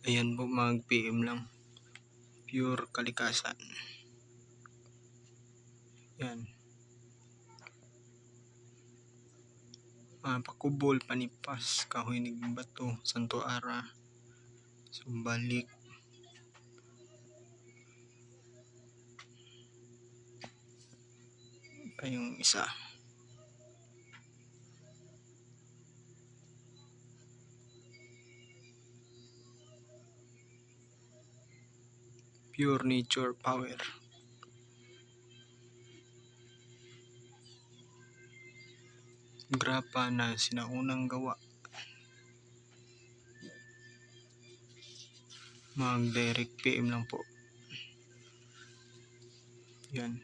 Ayan po mag PM lang. Pure kalikasan. Yan. Mga pakubol, panipas, kahoy ng bato, santo ara, sumbalik. Pa yung isa. Pure nature power. Grapa na sinaunang gawa. Mag direct PM lang po. Yan.